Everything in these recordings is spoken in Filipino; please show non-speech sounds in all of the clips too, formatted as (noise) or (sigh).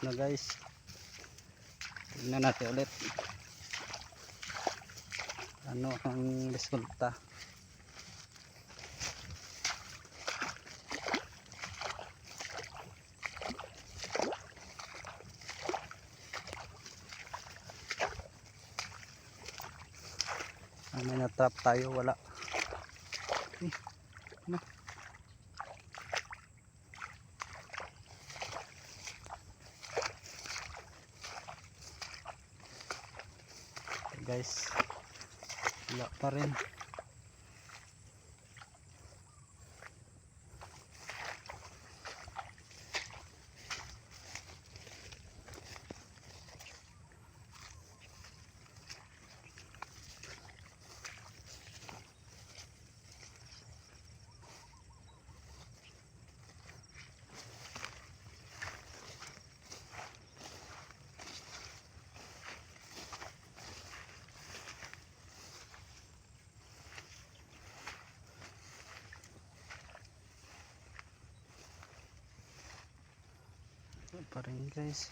na guys? Tignan natin ulit. Ano ang resulta? May na-trap tayo wala. Eh, ano? Guys. Wala pa rin wala pa rin guys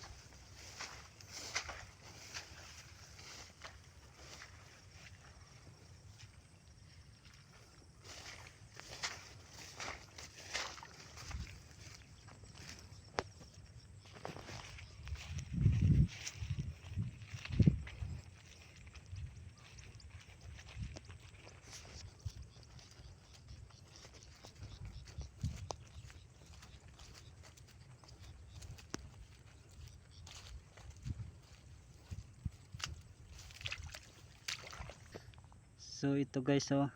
So ito guys oh.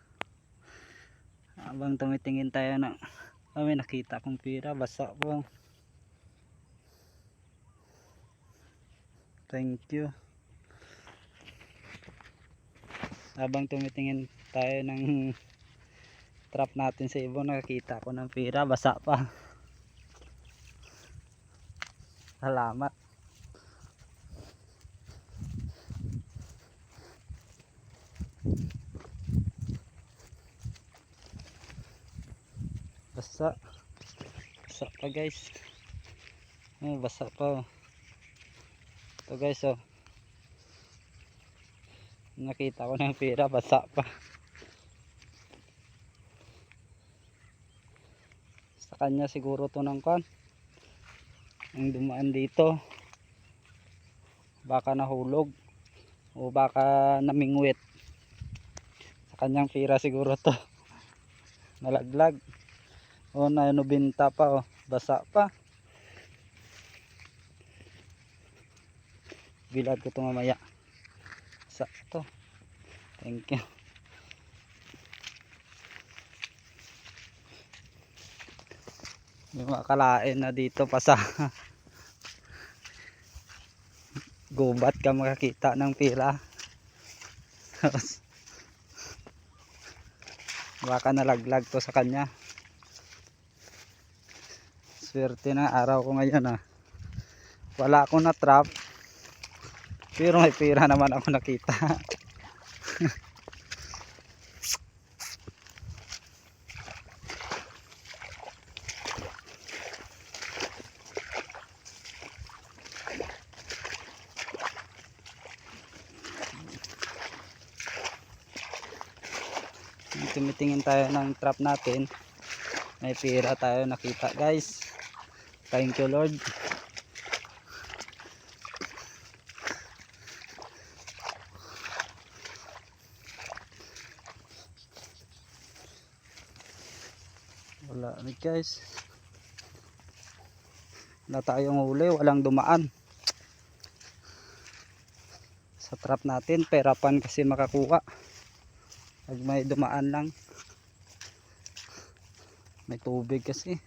Habang tumitingin tayo na oh, may nakita akong pira basa po. Thank you. Habang tumitingin tayo ng trap natin sa ibon nakakita ko ng pira basa pa. Salamat. Basa. Basa pa guys. Oh, basa pa oh. ito guys oh. Nakita ko ng pira basa pa. Sa kanya siguro to ng kan ang dumaan dito. Baka nahulog. O baka namingwit. Sa kanyang pira siguro to. (laughs) Nalaglag o na nubinta pa oh. Basa pa. Bilad ko ito mamaya. Sa to. Thank you. May mga kalain na dito pa sa (laughs) gubat ka makakita ng pila. (laughs) Baka nalaglag to sa kanya swerte na araw ko ngayon ah. Wala akong na trap pero may pira naman ako nakita. (laughs) Tumitingin tayo ng trap natin. May pira tayo nakita guys thank you lord. Wala rin guys. Wala tayong huli walang dumaan. Sa trap natin perapan kasi makakuha. Pag may dumaan lang may tubig kasi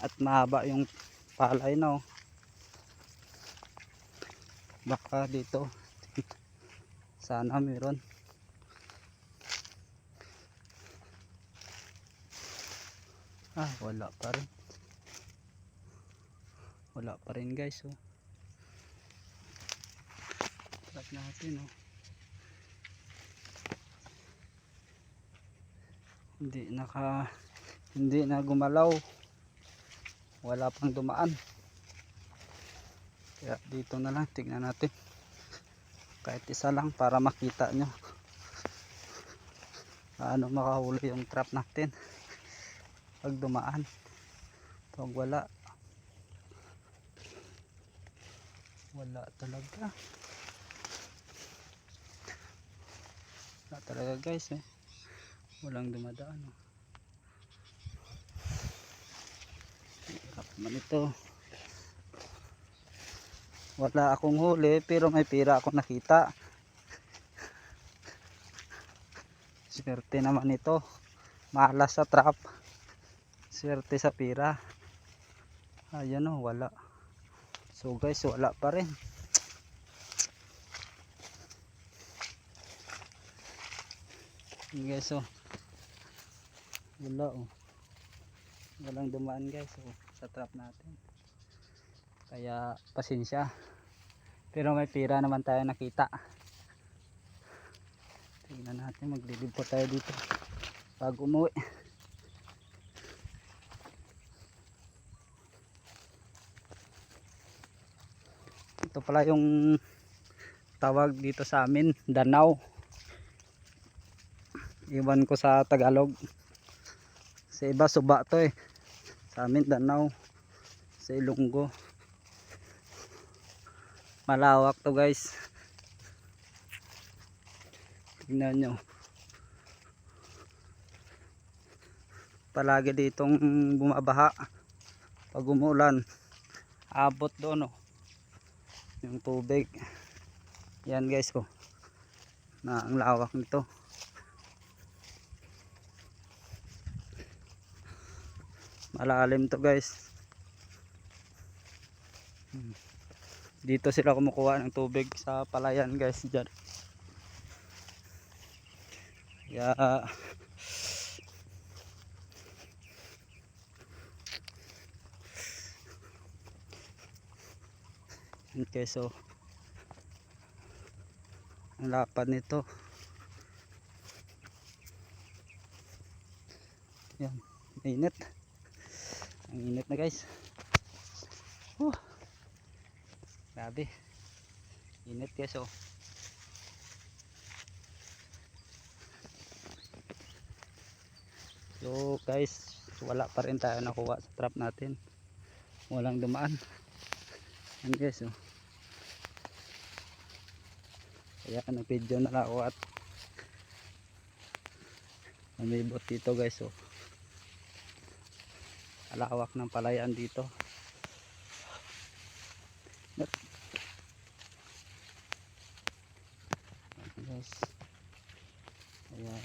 at mahaba yung palay na oh. baka dito (laughs) sana meron. Ah wala pa rin. Wala pa rin guys oh. Trap natin oh. Hindi naka hindi na gumalaw wala pang dumaan Kaya dito na lang, tignan natin. Kahit isa lang para makita nyo. Paano makahuli yung trap natin. Pag dumaan. Pag wala. Wala talaga. Wala talaga guys eh. Walang dumadaan. Oh. Hirap man ito. Wala akong huli pero may pira ako nakita. Swerte naman ito. Malas sa trap. Swerte sa pira. Ayan o, wala. So guys, wala pa rin. Guys, oh. Wala oh. Walang dumaan guys oh, sa trap natin. Kaya pasensya. Pero may pira naman tayo nakita. Tingnan natin, maglilib po tayo dito. Pag umuwi. Ito pala yung tawag dito sa amin, Danaw. Iwan ko sa Tagalog. Sa iba suba to eh. Sa amin Danaw. Sa Ilonggo. Malawak to guys. Tingnan nyo. Palagi ditong bumabaha. Pag umulan. Abot doon oh. Yung tubig. Yan guys ko. Na ang lawak nito. Malalim to guys. Hmm. Dito sila kumukuha ng tubig sa palayan guys dyan. Kaya Okay, so ang lapad nito. Yan, init. Ang init na guys. Whew. Grabe. Init guys oh. So guys, wala pa rin tayo nakuha sa trap natin. Walang dumaan. Yan guys oh. Kaya nag-video na lang ako at namibot dito guys oh. Alawak ng palayan dito. Guys. Kaya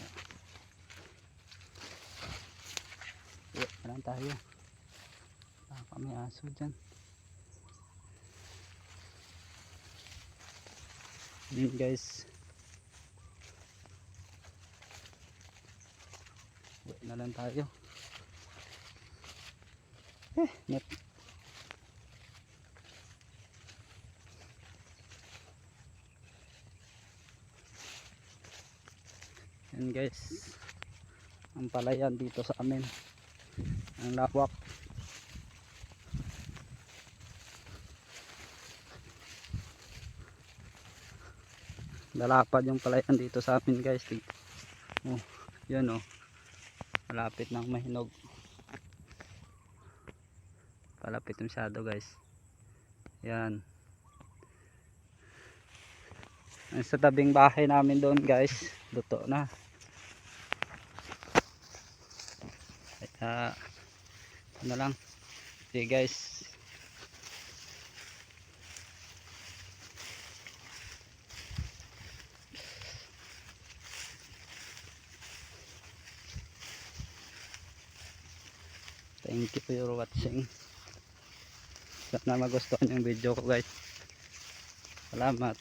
na lang tayo. Baka may aso dyan. Yun guys. Uwi na lang tayo. Eh, net. Yan guys. Ang palayan dito sa amin. Ang lawak. Lalapad yung palayan dito sa amin guys. Oh, yan oh. Malapit ng mahinog. Palapit masyado guys. Yan. Sa tabing bahay namin doon guys. Luto na. Kaya ano lang. Okay guys. Thank you for watching. Sana magustuhan yung video ko guys. Salamat.